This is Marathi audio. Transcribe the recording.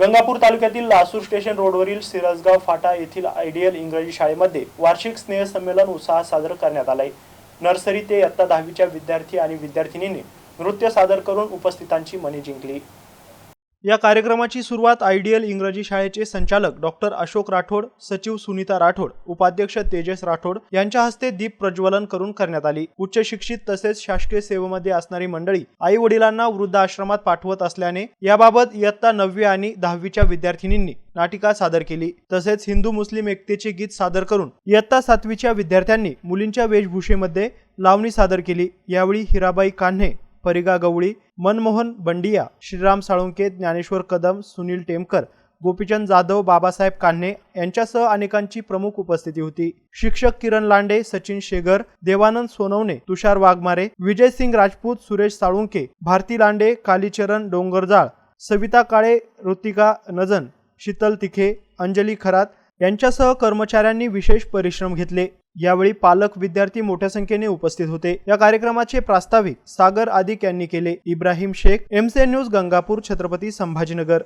गंगापूर तालुक्यातील लासूर स्टेशन रोडवरील सिरसगाव फाटा येथील आयडियल इंग्रजी शाळेमध्ये वार्षिक स्नेहसंमेलन उत्साहात साजरं करण्यात आलंय. नर्सरी ते इयत्ता दहावीच्या विद्यार्थी आणि विद्यार्थिनींनी नृत्य सादर करून उपस्थितांची मने जिंकली. या कार्यक्रमाची सुरुवात आयडियल इंग्रजी शाळेचे संचालक डॉक्टर अशोक राठोड सचिव सुनीता राठोड उपाध्यक्ष तेजस राठोड यांच्या हस्ते दीप प्रज्वलन करून करण्यात आली. उच्च शिक्षित तसेच शासकीय सेवेमध्ये असणारी मंडळी आई वडिलांना वृद्धाश्रमात पाठवत असल्याने याबाबत इयत्ता नववी आणि दहावीच्या विद्यार्थिनींनी नाटिका सादर केली. तसेच हिंदू मुस्लिम एकतेचे गीत सादर करून इयत्ता सातवीच्या विद्यार्थ्यांनी मुलींच्या वेशभूषेमध्ये लावणी सादर केली. यावेळी हिराबाई कान्हे परिगा गवळी मनमोहन बंडिया श्रीराम साळुंके ज्ञानेश्वर कदम सुनील टेमकर गोपीचंद जाधव बाबासाहेब कान्हे यांच्यासह अनेकांची प्रमुख उपस्थिती होती. शिक्षक किरण लांडे सचिन शेगर देवानंद सोनवणे तुषार वाघमारे विजयसिंग राजपूत सुरेश साळुंके भारती लांडे कालीचरण डोंगरजाळ सविता काळे ऋतिका नजन शीतल तिखे अंजली खरात यांच्यासह कर्मचाऱ्यांनी विशेष परिश्रम घेतले. यावेळी पालक विद्यार्थी मोठ्या संख्येने उपस्थित होते. या कार्यक्रमाचे प्रास्ताविक सागर आदिक यांनी केले. इब्राहिम शेख एमसे न्यूज गंगापूर छत्रपती संभाजीनगर.